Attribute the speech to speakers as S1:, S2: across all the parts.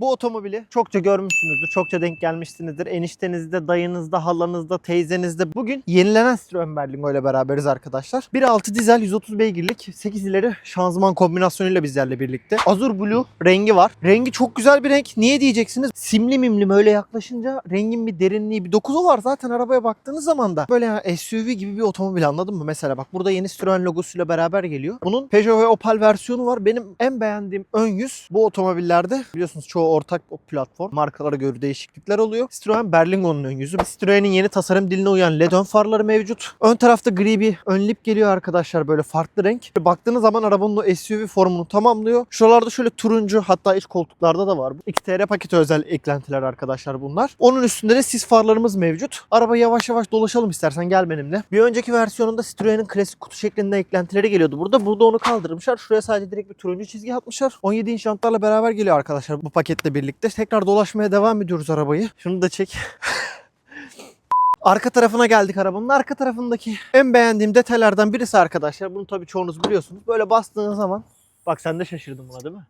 S1: Bu otomobili çokça görmüşsünüzdür, çokça denk gelmişsinizdir. Eniştenizde, dayınızda, halanızda, teyzenizde. Bugün yenilenen Citroen Berlingo ile beraberiz arkadaşlar. 1.6 dizel 130 beygirlik 8 ileri şanzıman kombinasyonuyla bizlerle birlikte. Azur Blue rengi var. Rengi çok güzel bir renk. Niye diyeceksiniz? Simli mimli böyle yaklaşınca rengin bir derinliği, bir dokuzu var zaten arabaya baktığınız zaman da. Böyle yani SUV gibi bir otomobil anladın mı? Mesela bak burada yeni Citroen logosuyla beraber geliyor. Bunun Peugeot ve Opel versiyonu var. Benim en beğendiğim ön yüz bu otomobillerde biliyorsunuz çoğu ortak o platform. Markalara göre değişiklikler oluyor. Citroen Berlingo'nun ön yüzü. Citroen'in yeni tasarım diline uyan LED ön farları mevcut. Ön tarafta gri bir ön lip geliyor arkadaşlar böyle farklı renk. Baktığınız zaman arabanın o SUV formunu tamamlıyor. Şuralarda şöyle turuncu hatta iç koltuklarda da var. XTR paketi özel eklentiler arkadaşlar bunlar. Onun üstünde de sis farlarımız mevcut. Araba yavaş yavaş dolaşalım istersen gel benimle. Bir önceki versiyonunda Citroen'in klasik kutu şeklinde eklentileri geliyordu burada. Burada onu kaldırmışlar. Şuraya sadece direkt bir turuncu çizgi atmışlar. 17 inç jantlarla beraber geliyor arkadaşlar bu paketle birlikte. Tekrar dolaşmaya devam ediyoruz arabayı. Şunu da çek. Arka tarafına geldik arabanın. Arka tarafındaki en beğendiğim detaylardan birisi arkadaşlar. Bunu tabii çoğunuz biliyorsunuz. Böyle bastığınız zaman bak sen de şaşırdın buna değil mi?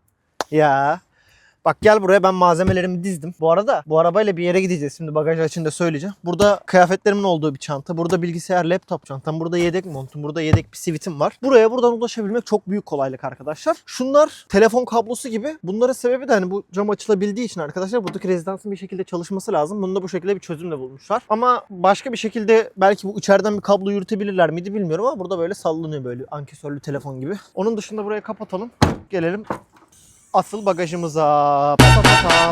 S1: Ya. Bak gel buraya ben malzemelerimi dizdim. Bu arada bu arabayla bir yere gideceğiz. Şimdi bagaj açında söyleyeceğim. Burada kıyafetlerimin olduğu bir çanta. Burada bilgisayar, laptop çantam. Burada yedek montum. Burada yedek bir sivitim var. Buraya buradan ulaşabilmek çok büyük kolaylık arkadaşlar. Şunlar telefon kablosu gibi. Bunların sebebi de hani bu cam açılabildiği için arkadaşlar buradaki rezidansın bir şekilde çalışması lazım. Bunu da bu şekilde bir çözümle bulmuşlar. Ama başka bir şekilde belki bu içeriden bir kablo yürütebilirler miydi bilmiyorum ama burada böyle sallanıyor böyle ankesörlü telefon gibi. Onun dışında buraya kapatalım. Gelelim asıl bagajımıza.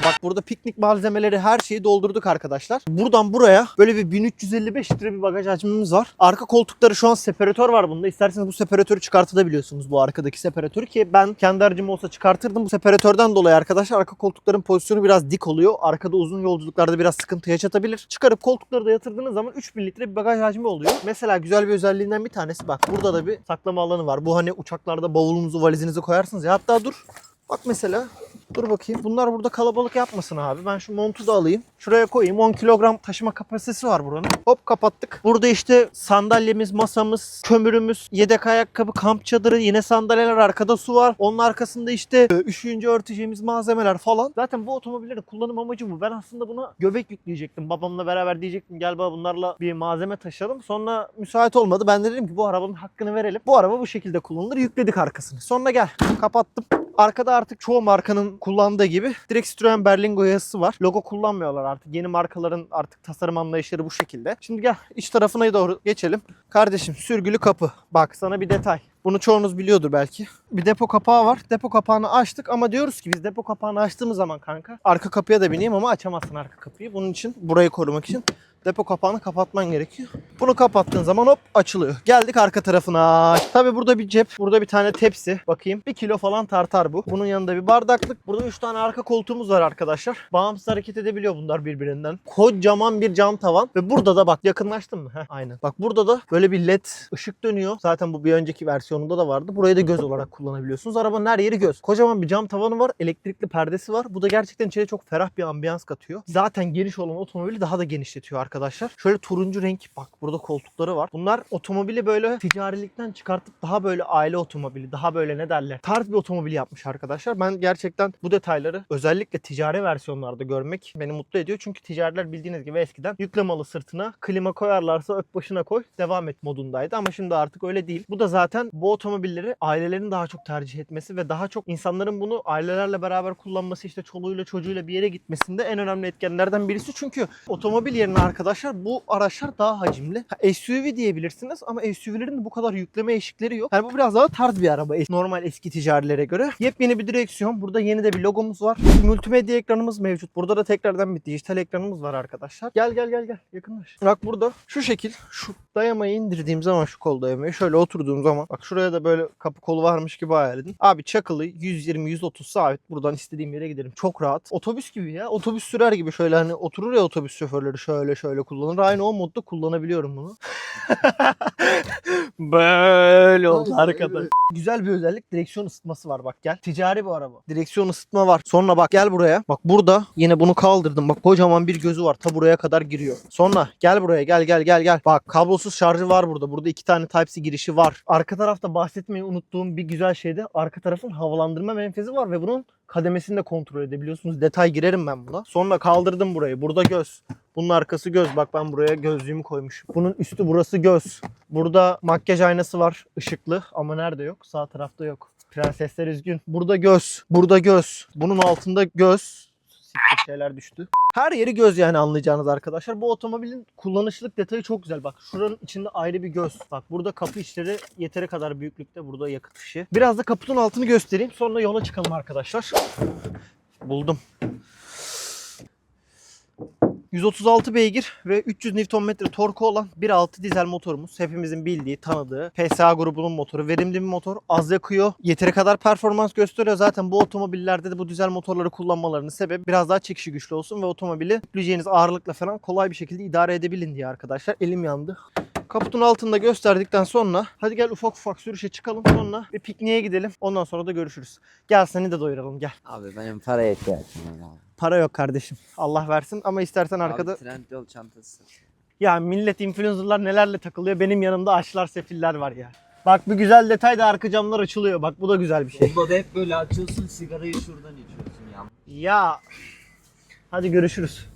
S1: Bak burada piknik malzemeleri her şeyi doldurduk arkadaşlar. Buradan buraya böyle bir 1355 litre bir bagaj hacmimiz var. Arka koltukları şu an separatör var bunda. İsterseniz bu separatörü çıkartabiliyorsunuz bu arkadaki separatörü ki ben kendi aracım olsa çıkartırdım. Bu separatörden dolayı arkadaşlar arka koltukların pozisyonu biraz dik oluyor. Arkada uzun yolculuklarda biraz sıkıntı yaşatabilir. Çıkarıp koltukları da yatırdığınız zaman 3000 litre bir bagaj hacmi oluyor. Mesela güzel bir özelliğinden bir tanesi bak burada da bir saklama alanı var. Bu hani uçaklarda bavulunuzu valizinizi koyarsınız ya. Hatta dur Bak mesela dur bakayım. Bunlar burada kalabalık yapmasın abi. Ben şu montu da alayım. Şuraya koyayım. 10 kilogram taşıma kapasitesi var buranın. Hop kapattık. Burada işte sandalyemiz, masamız, kömürümüz, yedek ayakkabı, kamp çadırı, yine sandalyeler, arkada su var. Onun arkasında işte e, üşüyünce örteceğimiz malzemeler falan. Zaten bu otomobillerin kullanım amacı bu. Ben aslında buna göbek yükleyecektim. Babamla beraber diyecektim gel baba bunlarla bir malzeme taşıyalım. Sonra müsait olmadı. Ben de dedim ki bu arabanın hakkını verelim. Bu araba bu şekilde kullanılır. Yükledik arkasını. Sonra gel. Kapattım. Arkada artık çoğu markanın kullandığı gibi direkt Citroen Berlingo yazısı var. Logo kullanmıyorlar artık. Yeni markaların artık tasarım anlayışları bu şekilde. Şimdi gel iç tarafına doğru geçelim. Kardeşim sürgülü kapı. Bak sana bir detay. Bunu çoğunuz biliyordur belki. Bir depo kapağı var. Depo kapağını açtık ama diyoruz ki biz depo kapağını açtığımız zaman kanka arka kapıya da bineyim ama açamazsın arka kapıyı. Bunun için burayı korumak için depo kapağını kapatman gerekiyor. Bunu kapattığın zaman hop açılıyor. Geldik arka tarafına. Tabi burada bir cep, burada bir tane tepsi. Bakayım. Bir kilo falan tartar bu. Bunun yanında bir bardaklık. Burada 3 tane arka koltuğumuz var arkadaşlar. Bağımsız hareket edebiliyor bunlar birbirinden. Kocaman bir cam tavan. Ve burada da bak yakınlaştın mı? Heh, aynen. Bak burada da böyle bir led ışık dönüyor. Zaten bu bir önceki versiyonunda da vardı. Burayı da göz olarak kullanabiliyorsunuz. Arabanın her yeri göz. Kocaman bir cam tavanı var. Elektrikli perdesi var. Bu da gerçekten içeri çok ferah bir ambiyans katıyor. Zaten geniş olan otomobili daha da genişletiyor arkadaşlar. Şöyle turuncu renk bak burada koltukları var. Bunlar otomobili böyle ticarilikten çıkartıp daha böyle aile otomobili, daha böyle ne derler tarz bir otomobil yapmış arkadaşlar. Ben gerçekten bu detayları özellikle ticari versiyonlarda görmek beni mutlu ediyor. Çünkü ticariler bildiğiniz gibi eskiden yüklemalı sırtına klima koyarlarsa öp başına koy devam et modundaydı ama şimdi artık öyle değil. Bu da zaten bu otomobilleri ailelerin daha çok tercih etmesi ve daha çok insanların bunu ailelerle beraber kullanması işte çoluğuyla çocuğuyla bir yere gitmesinde en önemli etkenlerden birisi. Çünkü otomobil yerine arkadaşlar bu araçlar daha hacimli. Ha, SUV diyebilirsiniz ama SUV'lerin de bu kadar yükleme eşikleri yok. Yani bu biraz daha tarz bir araba normal eski ticarilere göre. Yepyeni bir direksiyon. Burada yeni de bir logomuz var. Multimedya ekranımız mevcut. Burada da tekrardan bir dijital ekranımız var arkadaşlar. Gel gel gel gel yakınlaş. Bak burada şu şekil şu dayamayı indirdiğim zaman şu kol dayamayı şöyle oturduğum zaman bak şuraya da böyle kapı kolu varmış gibi hayal edin. Abi çakılı 120-130 sabit buradan istediğim yere giderim. Çok rahat. Otobüs gibi ya. Otobüs sürer gibi şöyle hani oturur ya otobüs şoförleri şöyle şöyle kullanır. Aynı o modda kullanabiliyorum bunu. Böyle oldu arkadaş. Güzel bir özellik direksiyon ısıtması var bak gel. Ticari bir araba. Direksiyon ısıtma var. Sonra bak gel buraya. Bak burada yine bunu kaldırdım. Bak kocaman bir gözü var. Ta buraya kadar giriyor. Sonra gel buraya gel gel gel gel. Bak kablosuz şarjı var burada. Burada iki tane Type-C girişi var. Arka tarafta bahsetmeyi unuttuğum bir güzel şey de arka tarafın havalandırma menfezi var ve bunun kademesini de kontrol edebiliyorsunuz. Detay girerim ben buna. Sonra kaldırdım burayı. Burada göz. Bunun arkası göz. Bak ben buraya gözlüğümü koymuşum. Bunun üstü burası göz. Burada makyaj aynası var. ışıklı ama nerede yok? Sağ tarafta yok. Prensesler üzgün. Burada göz. Burada göz. Bunun altında göz. Siktir şeyler düştü. Her yeri göz yani anlayacağınız arkadaşlar. Bu otomobilin kullanışlılık detayı çok güzel. Bak şuranın içinde ayrı bir göz. Bak burada kapı içleri yeteri kadar büyüklükte. Burada yakıt ışığı. Biraz da kaputun altını göstereyim. Sonra yola çıkalım arkadaşlar. Buldum. 136 beygir ve 300 Nm torku olan 1.6 dizel motorumuz. Hepimizin bildiği, tanıdığı PSA grubunun motoru. Verimli bir motor. Az yakıyor. Yeteri kadar performans gösteriyor. Zaten bu otomobillerde de bu dizel motorları kullanmalarının sebebi biraz daha çekişi güçlü olsun ve otomobili yükleyeceğiniz ağırlıkla falan kolay bir şekilde idare edebilin diye arkadaşlar. Elim yandı. Kaputun altında gösterdikten sonra hadi gel ufak ufak sürüşe çıkalım sonra bir pikniğe gidelim. Ondan sonra da görüşürüz. Gel seni de doyuralım gel.
S2: Abi benim paraya ihtiyacım var abi.
S1: Para yok kardeşim. Allah versin ama istersen arkada
S2: Abi Trendyol çantası.
S1: Ya millet influencerlar nelerle takılıyor. Benim yanımda açlar sefiller var ya. Bak bir güzel detay da arka camlar açılıyor. Bak bu da güzel bir şey.
S2: Onda da hep böyle açıyorsun sigarayı şuradan içiyorsun ya.
S1: Ya. Hadi görüşürüz.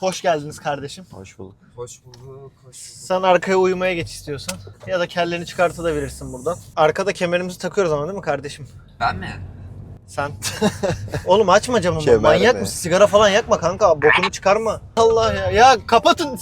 S1: Hoş geldiniz kardeşim.
S3: Hoş bulduk.
S2: Hoş bulduk, hoş bulduk.
S1: Sen arkaya uyumaya geç istiyorsan. Ya da kelleni çıkartabilirsin buradan. Arkada kemerimizi takıyoruz ama değil mi kardeşim?
S2: Ben mi?
S1: Sen. Oğlum açma camını.
S3: Kemer
S1: Manyak
S3: mi?
S1: mısın? Sigara falan yakma kanka. Bokunu çıkarma. Allah ya. Ya kapatın.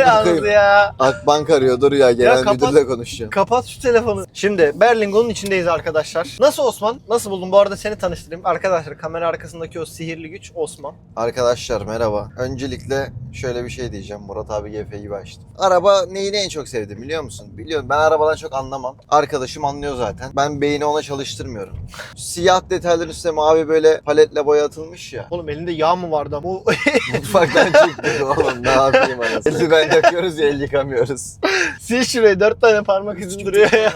S1: Yalnız ya.
S3: Akbank arıyordur ya genel
S1: kapat.
S3: müdürle konuşacağım.
S1: Kapat şu telefonu. Şimdi Berlingo'nun içindeyiz arkadaşlar. Nasıl Osman? Nasıl buldun? Bu arada seni tanıştırayım. Arkadaşlar kamera arkasındaki o sihirli güç Osman.
S3: Arkadaşlar merhaba. Öncelikle şöyle bir şey diyeceğim. Murat abi GF gibi. Araba neyini en çok sevdim biliyor musun? Biliyorum ben arabadan çok anlamam. Arkadaşım anlıyor zaten. Ben beyni ona çalıştırmıyorum. Siyah detayların üstüne mavi böyle paletle boyatılmış ya.
S1: Oğlum elinde yağ mı vardı? Bu
S3: Mutfaktan çıktı oğlum ne yapayım anasını. Eldiven takıyoruz ya el yıkamıyoruz.
S1: sil şurayı. Dört tane parmak izin duruyor ya.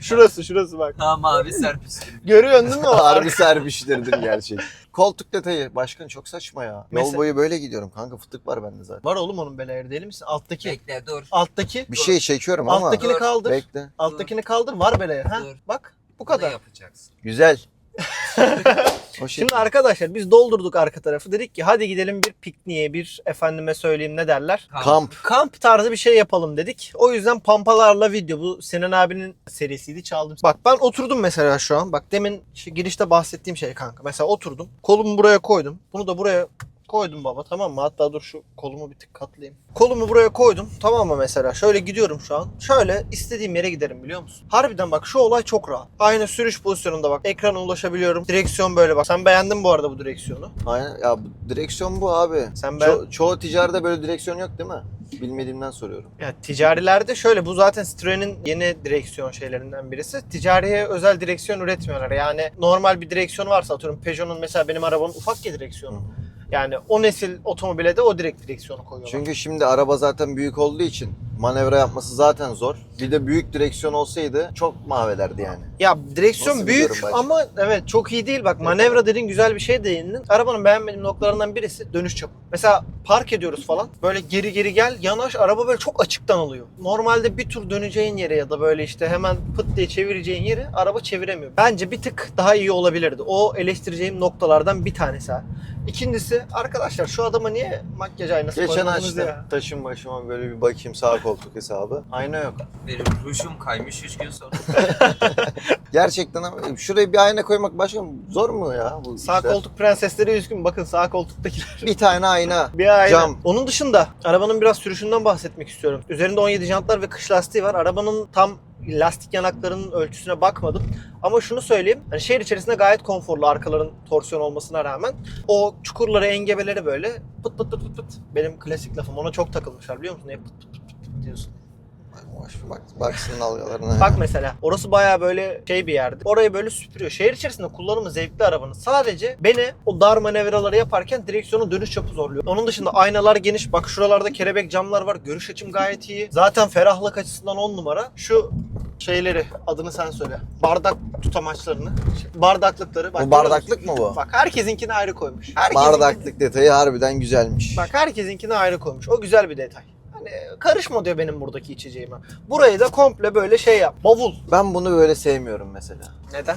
S1: Şurası şurası bak.
S2: Tamam abi serpiştirim.
S1: Görüyorsun değil mi o?
S3: Harbi serpiştirdim gerçek. Koltuk detayı. Başkan çok saçma ya. Yol
S1: Mesela-
S3: boyu böyle gidiyorum kanka fıtık var bende zaten.
S1: Var oğlum onun bel ayarı değil misin? Alttaki.
S2: Bekle dur.
S1: Alttaki.
S3: Bir şey çekiyorum ama.
S1: Alttakini
S2: Dur.
S1: kaldır.
S3: Bekle.
S1: Alttakini kaldır. Var bel ayarı. Ha?
S2: Dur.
S1: Bak. Bu
S2: Bunu
S1: kadar.
S2: yapacaksın.
S3: Güzel. o şey.
S1: Şimdi arkadaşlar biz doldurduk arka tarafı. Dedik ki hadi gidelim bir pikniğe, bir efendime söyleyeyim ne derler.
S3: Kamp.
S1: Kamp tarzı bir şey yapalım dedik. O yüzden pampalarla video. Bu Sinan abinin serisiydi çaldım. Bak ben oturdum mesela şu an. Bak demin şu girişte bahsettiğim şey kanka. Mesela oturdum. Kolumu buraya koydum. Bunu da buraya koydum baba tamam mı? Hatta dur şu kolumu bir tık katlayayım. Kolumu buraya koydum tamam mı mesela? Şöyle gidiyorum şu an. Şöyle istediğim yere giderim biliyor musun? Harbiden bak şu olay çok rahat. Aynı sürüş pozisyonunda bak. Ekrana ulaşabiliyorum. Direksiyon böyle bak. Sen beğendin bu arada bu direksiyonu.
S3: Aynen. Ya bu direksiyon bu abi.
S1: Sen ben...
S3: Ço- çoğu ticaride böyle direksiyon yok değil mi? Bilmediğimden soruyorum.
S1: Ya ticarilerde şöyle bu zaten Citroen'in yeni direksiyon şeylerinden birisi. Ticariye özel direksiyon üretmiyorlar. Yani normal bir direksiyon varsa atıyorum Peugeot'un mesela benim arabanın ufak ya direksiyonu. Yani o nesil otomobile de o direkt direksiyonu koyuyorlar.
S3: Çünkü şimdi araba zaten büyük olduğu için manevra yapması zaten zor. Bir de büyük direksiyon olsaydı çok mahvederdi yani.
S1: Ya direksiyon
S3: Nasıl
S1: büyük
S3: biliyorum
S1: ama evet çok iyi değil. Bak manevra dediğin güzel bir şey değindin. Arabanın beğenmediğim noktalarından birisi dönüş çapı. Mesela park ediyoruz falan. Böyle geri geri gel yanaş araba böyle çok açıktan alıyor. Normalde bir tur döneceğin yere ya da böyle işte hemen pıt diye çevireceğin yeri araba çeviremiyor. Bence bir tık daha iyi olabilirdi. O eleştireceğim noktalardan bir tanesi. ha. İkincisi arkadaşlar şu adama niye makyaj aynası
S3: Geçen
S1: koymadınız
S3: açtım.
S1: ya?
S3: Taşın başıma böyle bir bakayım sağ koltuk hesabı. Ayna yok.
S2: Benim rujum kaymış 3 gün sonra.
S3: Gerçekten ama şuraya bir ayna koymak başka zor mu ya bu
S1: Sağ
S3: işler?
S1: koltuk prensesleri üzgün. Bakın sağ koltuktakiler.
S3: Bir tane ayna.
S1: Bir ayna.
S3: Cam.
S1: Onun dışında arabanın biraz sürüşünden bahsetmek istiyorum. Üzerinde 17 jantlar ve kış lastiği var. Arabanın tam lastik yanaklarının ölçüsüne bakmadım. Ama şunu söyleyeyim. Hani şehir içerisinde gayet konforlu arkaların torsiyon olmasına rağmen. O çukurları, engebeleri böyle pıt pıt pıt pıt pıt. Benim klasik lafım. Ona çok takılmışlar biliyor musun? Hep pıt pıt pıt. Diyorsun.
S3: Bak, bak, baksın dalgalarına.
S1: Bak mesela orası bayağı böyle şey bir yerdi. Orayı böyle süpürüyor. Şehir içerisinde kullanımı zevkli arabanın. Sadece beni o dar manevraları yaparken direksiyonun dönüş çapı zorluyor. Onun dışında aynalar geniş. Bak şuralarda kelebek camlar var. Görüş açım gayet iyi. Zaten ferahlık açısından 10 numara. Şu şeyleri adını sen söyle. Bardak tutamaçlarını. Bardaklıkları. Bak,
S3: bu bardaklık mı bu?
S1: Bak herkesinkini ayrı koymuş. Herkesinki-
S3: Bardaklık detayı harbiden güzelmiş.
S1: Bak herkesinkini ayrı koymuş. O güzel bir detay. Hani karışma diyor benim buradaki içeceğime. Burayı da komple böyle şey yap. Bavul.
S3: Ben bunu böyle sevmiyorum mesela.
S1: Neden?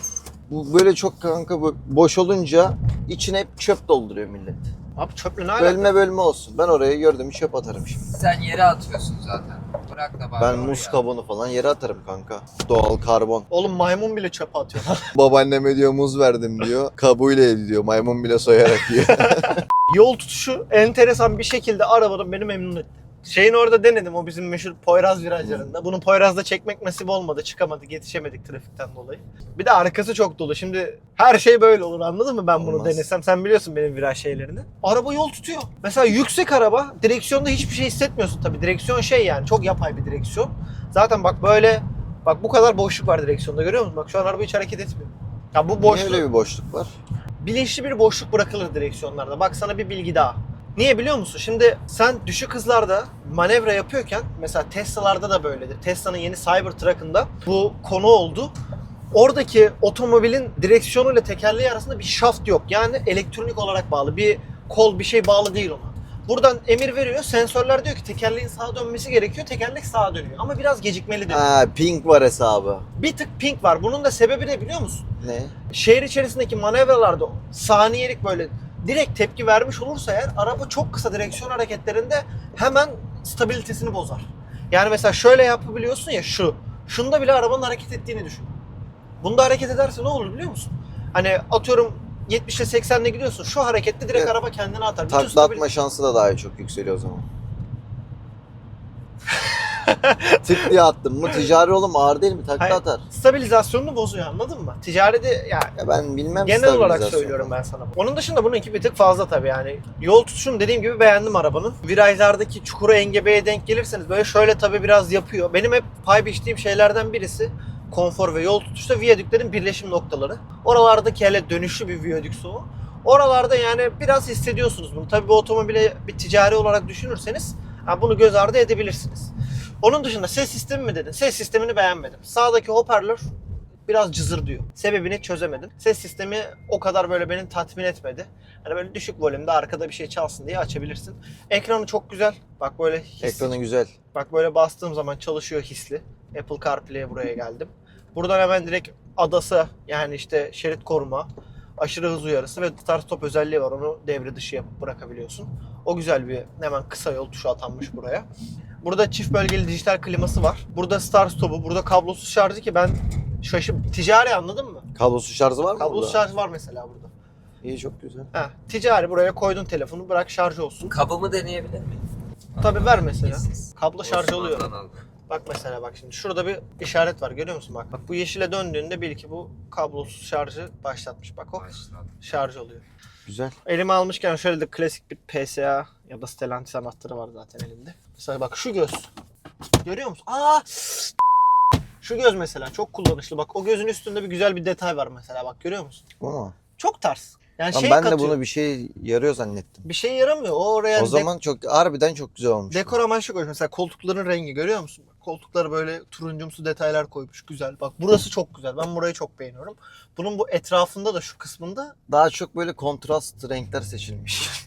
S3: Bu böyle çok kanka boş olunca içine hep çöp dolduruyor millet.
S1: Abi çöple ne alaka?
S3: Bölme bölme olsun. Ben oraya gördüm çöp atarım şimdi.
S2: Sen yere atıyorsun zaten. Bırak da bari
S3: Ben
S2: oraya.
S3: muz kabuğunu falan yere atarım kanka. Doğal karbon.
S1: Oğlum maymun bile çöpe atıyor.
S3: Babaanneme diyor muz verdim diyor. Kabuğuyla yedi diyor. Maymun bile soyarak yiyor.
S1: Yol tutuşu enteresan bir şekilde arabanın beni memnun etti. Şeyin orada denedim o bizim meşhur Poyraz virajlarında. Bunu Poyraz'da çekmek nasip olmadı. Çıkamadık, yetişemedik trafikten dolayı. Bir de arkası çok dolu. Şimdi her şey böyle olur anladın mı ben bunu
S3: Olmaz.
S1: denesem? Sen biliyorsun benim viraj şeylerini. Araba yol tutuyor. Mesela yüksek araba direksiyonda hiçbir şey hissetmiyorsun tabii. Direksiyon şey yani çok yapay bir direksiyon. Zaten bak böyle bak bu kadar boşluk var direksiyonda görüyor musun? Bak şu an araba hiç hareket etmiyor. Ya bu
S3: Niye
S1: boşluk
S3: öyle bir boşluk var?
S1: bilinçli bir boşluk bırakılır direksiyonlarda. Bak sana bir bilgi daha. Niye biliyor musun? Şimdi sen düşük hızlarda manevra yapıyorken mesela Tesla'larda da böyledir. Tesla'nın yeni Cybertruck'ında bu konu oldu. Oradaki otomobilin direksiyonu ile tekerleği arasında bir şaft yok. Yani elektronik olarak bağlı. Bir kol bir şey bağlı değil ona. Buradan emir veriyor. Sensörler diyor ki tekerleğin sağa dönmesi gerekiyor. Tekerlek sağa dönüyor. Ama biraz gecikmeli dönüyor.
S3: Ha pink var hesabı.
S1: Bir tık pink var. Bunun da sebebi ne biliyor musun?
S3: Ne?
S1: şehir içerisindeki manevralarda saniyelik böyle direkt tepki vermiş olursa eğer araba çok kısa direksiyon hareketlerinde hemen stabilitesini bozar. Yani mesela şöyle yapabiliyorsun ya şu. Şunda bile arabanın hareket ettiğini düşün. Bunda hareket ederse ne olur biliyor musun? Hani atıyorum 70 ile 80 ile gidiyorsun. Şu harekette direkt
S3: Evet.
S1: araba kendini atar. Bütün
S3: Takla atma şansı da daha çok yükseliyor o zaman. Tık diye attım mı ticari oğlum ağır değil mi? Takla
S1: Hayır.
S3: atar.
S1: stabilizasyonunu bozuyor anladın mı? Ticarede yani
S3: Ya ben bilmem
S1: Genel olarak
S3: stabilizasyon.
S1: söylüyorum ben sana. Onun dışında bununki bir tık fazla tabii yani. Yol tutuşunu dediğim gibi beğendim arabanın. Virajlardaki çukura engebeye denk gelirseniz böyle şöyle tabii biraz yapıyor. Benim hep pay biçtiğim şeylerden birisi konfor ve yol tutuşta viyadüklerin birleşim noktaları. Oralardaki hele dönüşlü bir viyadükse o. Oralarda yani biraz hissediyorsunuz bunu. Tabii bu otomobile bir ticari olarak düşünürseniz bunu göz ardı edebilirsiniz. Onun dışında ses sistemi mi dedin? Ses sistemini beğenmedim. Sağdaki hoparlör biraz cızır diyor. Sebebini çözemedim. Ses sistemi o kadar böyle beni tatmin etmedi. Hani böyle düşük volümde arkada bir şey çalsın diye açabilirsin. Ekranı çok güzel. Bak böyle hisli.
S3: Ekranı güzel.
S1: Bak böyle bastığım zaman çalışıyor hisli. Apple CarPlay'e buraya geldim. Buradan hemen direkt adası yani işte şerit koruma, aşırı hız uyarısı ve start stop özelliği var. Onu devre dışı yapıp bırakabiliyorsun. O güzel bir hemen kısa yol tuşu atanmış buraya. Burada çift bölgeli dijital kliması var. Burada start stop'u, burada kablosuz şarjı ki ben şaşıp ticari anladın mı?
S3: Kablosuz şarjı var mı
S1: Kablosuz
S3: burada?
S1: şarj var mesela burada.
S3: İyi çok güzel.
S1: Ha, ticari buraya koydun telefonu bırak şarj olsun.
S2: Kabımı deneyebilir miyim?
S1: Tabii ver mesela. Kablo şarj oluyor.
S2: Osman'dan aldım.
S1: Bak mesela bak şimdi şurada bir işaret var görüyor musun bak. Bak bu yeşile döndüğünde bil ki bu kablosuz şarjı başlatmış. Bak o
S2: Başladım.
S1: şarj oluyor.
S3: Güzel.
S1: Elime almışken şöyle de klasik bir PSA ya da Stellantis anahtarı var zaten elimde. Mesela bak şu göz. Görüyor musun? Aa! Şu göz mesela çok kullanışlı. Bak o gözün üstünde bir güzel bir detay var mesela bak görüyor musun?
S3: Mu?
S1: Çok tarz. Yani
S3: Lan
S1: şey
S3: ben de
S1: katıyor.
S3: bunu bir şey yarıyor zannettim.
S1: Bir şey yaramıyor. O oraya
S3: o zaman çok harbiden çok güzel olmuş.
S1: dekor amaçlı koymuş. Mesela koltukların rengi görüyor musun? Bak, koltukları böyle turuncumsu detaylar koymuş. Güzel. Bak burası çok güzel. Ben burayı çok beğeniyorum. Bunun bu etrafında da şu kısmında
S3: Daha çok böyle kontrast renkler seçilmiş.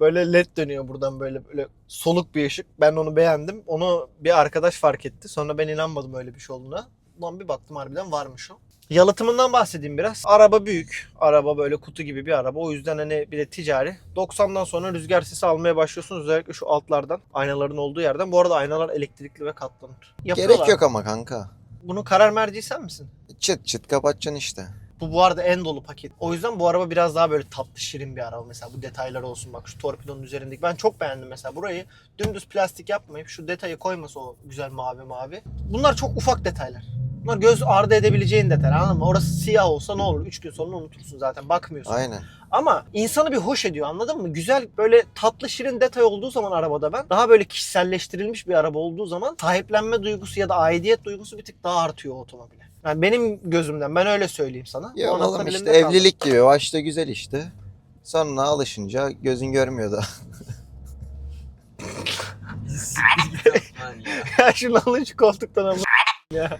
S1: böyle led dönüyor buradan böyle böyle soluk bir ışık. Ben onu beğendim. Onu bir arkadaş fark etti. Sonra ben inanmadım öyle bir şey olduğuna. Ulan bir baktım harbiden varmış o. Yalıtımından bahsedeyim biraz. Araba büyük. Araba böyle kutu gibi bir araba. O yüzden hani bir de ticari. 90'dan sonra rüzgar sesi almaya başlıyorsunuz. Özellikle şu altlardan. Aynaların olduğu yerden. Bu arada aynalar elektrikli ve katlanır. Yapıyorlar.
S3: Gerek yok ama kanka.
S1: Bunun karar merci sen misin?
S3: Çıt çıt kapatacaksın işte.
S1: Bu bu arada en dolu paket. O yüzden bu araba biraz daha böyle tatlı şirin bir araba. Mesela bu detaylar olsun bak şu torpidonun üzerindeki. Ben çok beğendim mesela burayı. Dümdüz plastik yapmayıp şu detayı koyması o güzel mavi mavi. Bunlar çok ufak detaylar. Bunlar göz ardı edebileceğin detay anladın mı? Orası siyah olsa ne olur? 3 gün sonra unutursun zaten bakmıyorsun.
S3: Aynen.
S1: Ama insanı bir hoş ediyor anladın mı? Güzel böyle tatlı şirin detay olduğu zaman arabada ben daha böyle kişiselleştirilmiş bir araba olduğu zaman sahiplenme duygusu ya da aidiyet duygusu bir tık daha artıyor otomobile. Yani benim gözümden ben öyle söyleyeyim sana.
S3: Ya
S1: O
S3: oğlum işte
S1: elimde kaldı.
S3: evlilik gibi. Başta güzel işte. Sonra alışınca gözün görmüyor da.
S2: Ya.
S1: Ya şunu alın şu koltuktan ama ya.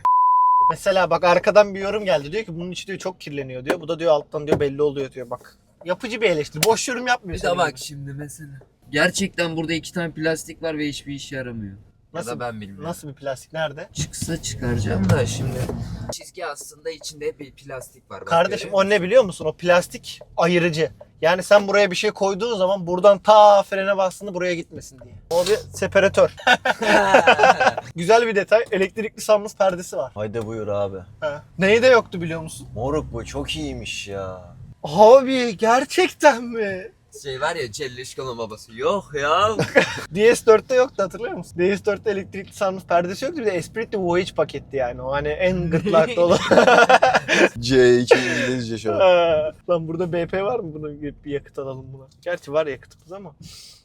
S1: Mesela bak arkadan bir yorum geldi. Diyor ki bunun içi diyor çok kirleniyor diyor. Bu da diyor alttan diyor belli oluyor diyor bak. Yapıcı bir eleştiri. Boş yorum yapmıyor.
S2: Bir
S1: senin
S2: de bak şimdi mesela. Gerçekten burada iki tane plastik var ve hiçbir işe yaramıyor.
S1: Nasıl-
S2: ya da ben bilmiyorum.
S1: Nasıl bir plastik nerede?
S2: Çıksa çıkaracağım da şimdi. Çizgi aslında içinde bir plastik var. Bak,
S1: Kardeşim o ne biliyor musun? O plastik ayırıcı. Yani sen buraya bir şey koyduğun zaman buradan ta frene bastığında buraya gitmesin diye. O bir separatör. Güzel bir detay. Elektrikli sunroof perdesi var.
S3: Haydi buyur abi.
S1: Ha. Neyi de yoktu biliyor musun?
S3: Moruk bu çok iyiymiş ya.
S1: Abi gerçekten mi?
S2: Şey var ya Cellişko'nun babası. Yok ya.
S1: DS4'te yoktu hatırlıyor musun? DS4'te elektrikli sunroof perdesi yoktu. Bir de Esprit de Voyage paketti yani. O hani en gırtlakta olan.
S3: C2 İngilizce şu an.
S1: Ha, Lan burada BP var mı? Bunu bir yakıt alalım buna. Gerçi var yakıtımız ama.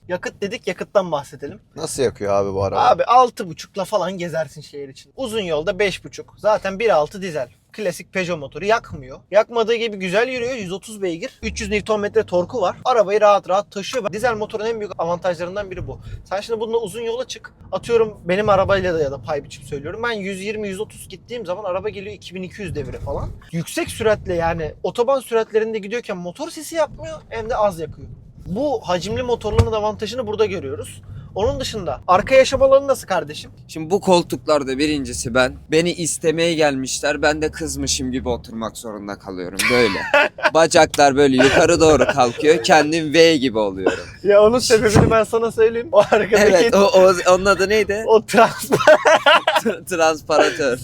S1: Yakıt dedik yakıttan bahsedelim.
S3: Nasıl yakıyor abi bu araba?
S1: Abi 6.5'la falan gezersin şehir için. Uzun yolda 5.5. Zaten 1.6 dizel. Klasik Peugeot motoru yakmıyor. Yakmadığı gibi güzel yürüyor. 130 beygir. 300 Nm torku var. Arabayı rahat rahat taşıyor. Dizel motorun en büyük avantajlarından biri bu. Sen şimdi bununla uzun yola çık. Atıyorum benim arabayla da ya da pay biçim söylüyorum. Ben 120-130 gittiğim zaman araba geliyor 2200 devire falan. Yüksek süratle yani otoban süratlerinde gidiyorken motor sesi yapmıyor hem de az yakıyor. Bu hacimli motorların avantajını burada görüyoruz. Onun dışında arka yaşam alanı nasıl kardeşim?
S2: Şimdi bu koltuklarda birincisi ben. Beni istemeye gelmişler. Ben de kızmışım gibi oturmak zorunda kalıyorum. Böyle. Bacaklar böyle yukarı doğru kalkıyor. Kendim V gibi oluyorum.
S1: Ya onun sebebini ben sana söyleyeyim. O arkadaki
S2: Evet o, o onun adı neydi?
S1: o transfer
S2: Transparatör.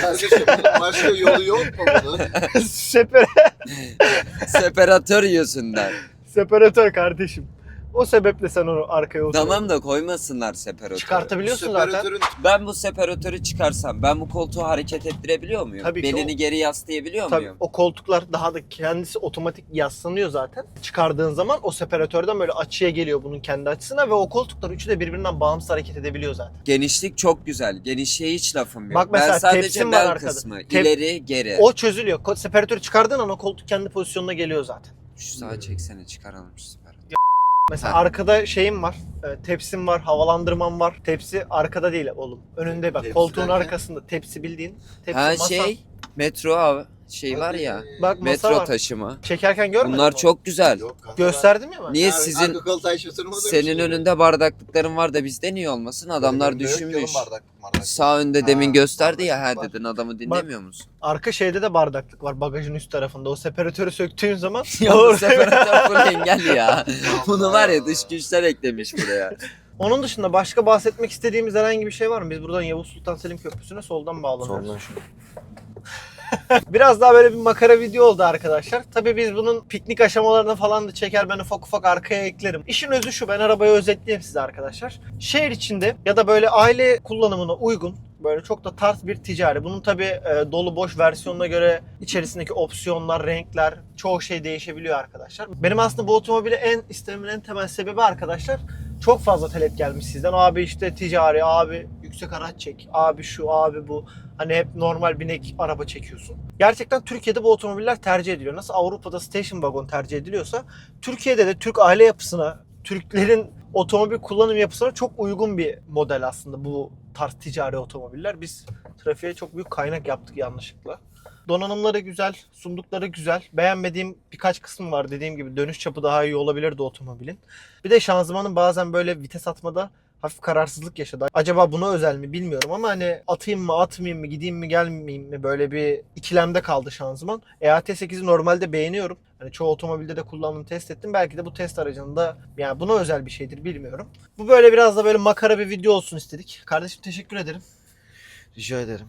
S3: Kardeşim başka yolu yok mu bunun?
S1: separ
S2: Separatör yüzünden.
S1: separatör kardeşim. O sebeple sen onu arkaya otur.
S2: Tamam da koymasınlar separatörü.
S1: Çıkartabiliyorsun zaten.
S3: Separatörün
S2: Ben bu separatörü çıkarsam ben bu koltuğu hareket ettirebiliyor muyum?
S1: Tabii ki
S2: Belini
S1: o-
S2: geri yaslayabiliyor
S1: Tabii
S2: muyum?
S1: o koltuklar daha da kendisi otomatik yaslanıyor zaten. Çıkardığın zaman o separatörden böyle açıya geliyor bunun kendi açısına ve o koltuklar üçü de birbirinden bağımsız hareket edebiliyor zaten.
S2: Genişlik çok güzel. Genişliğe hiç lafım yok.
S1: Bak mesela
S2: ben sadece
S1: tepsim var
S2: bel
S1: arkada.
S2: kısmı.
S1: Tep-
S2: ileri geri.
S1: O çözülüyor. Ko- Separatörü çıkardığın an o koltuk kendi pozisyonuna geliyor zaten.
S2: Şu sağa çeksene çıkaralım şu.
S1: Mesela
S2: Ha.
S1: arkada şeyim var, e, tepsim var, havalandırmam var. Tepsi arkada değil oğlum. Önünde bak.
S3: Tepsi
S1: koltuğun
S3: derken?
S1: arkasında tepsi bildiğin. Tepsi
S2: Ha
S1: masa.
S2: şey metro abi şey var ya.
S1: Bak masa
S2: Metro
S1: var.
S2: taşıma.
S1: Çekerken görmedin
S2: Bunlar
S1: mi?
S2: çok güzel.
S1: Gösterdim ya ben.
S2: Niye sizin senin
S3: için
S2: önünde bardaklıkların var da bizde niye olmasın? Adamlar düşünmüş.
S3: bardak, bardak.
S2: Sağ önde demin gösterdi ya
S3: var.
S2: dedin adamı dinlemiyor musun?
S1: Arka şeyde de bardaklık var bagajın üst tarafında. O separatörü söktüğün zaman
S2: ya bu separatör full engel ya. Bunu var ya dış güçler eklemiş buraya.
S1: Onun dışında başka bahsetmek istediğimiz herhangi bir şey var mı? Biz buradan Yavuz Sultan Selim Köprüsü'ne soldan bağlanıyoruz.
S3: Soldan şu.
S1: Biraz daha böyle bir makara video oldu arkadaşlar. Tabii biz bunun piknik aşamalarını falan da çeker ben ufak ufak arkaya eklerim. İşin özü şu ben arabayı özetleyeyim size arkadaşlar. Şehir içinde ya da böyle aile kullanımına uygun böyle çok da tarz bir ticari. Bunun tabii e, dolu boş versiyonuna göre içerisindeki opsiyonlar, renkler çoğu şey değişebiliyor arkadaşlar. Benim aslında bu otomobili en istememin en temel sebebi arkadaşlar çok fazla talep gelmiş sizden. Abi işte ticari, abi yüksek araç çek, abi şu, abi bu. Hani hep normal binek araba çekiyorsun. Gerçekten Türkiye'de bu otomobiller tercih ediliyor. Nasıl Avrupa'da station wagon tercih ediliyorsa Türkiye'de de Türk aile yapısına, Türklerin otomobil kullanım yapısına çok uygun bir model aslında bu tarz ticari otomobiller. Biz trafiğe çok büyük kaynak yaptık yanlışlıkla. Donanımları güzel, sundukları güzel. Beğenmediğim birkaç kısmı var. Dediğim gibi dönüş çapı daha iyi olabilirdi otomobilin. Bir de şanzımanın bazen böyle vites atmada hafif kararsızlık yaşadı. Acaba buna özel mi bilmiyorum ama hani atayım mı atmayayım mı gideyim mi gelmeyeyim mi böyle bir ikilemde kaldı şanzıman. E EAT8'i normalde beğeniyorum. Hani çoğu otomobilde de kullandım test ettim. Belki de bu test aracında yani buna özel bir şeydir bilmiyorum. Bu böyle biraz da böyle makara bir video olsun istedik. Kardeşim teşekkür ederim.
S3: Rica ederim.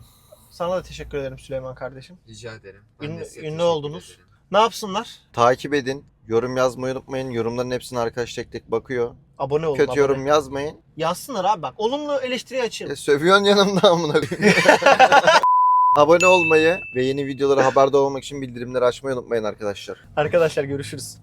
S1: Sana da teşekkür ederim Süleyman kardeşim.
S2: Rica ederim.
S1: Ünlü-
S2: de size
S1: ünlü
S2: teşekkür
S1: oldunuz.
S2: ederim.
S1: Ne yapsınlar?
S3: Takip edin. Yorum yazmayı unutmayın. Yorumların hepsine arkadaş tek tek bakıyor.
S1: Abone olun.
S3: Kötü
S1: abone.
S3: yorum yazmayın.
S1: Yazsınlar abi bak. Olumlu eleştiri açın.
S3: E, sövüyorsun yanımda amına. Abone olmayı ve yeni videolara haberdar olmak için bildirimleri açmayı unutmayın arkadaşlar.
S1: Arkadaşlar görüşürüz.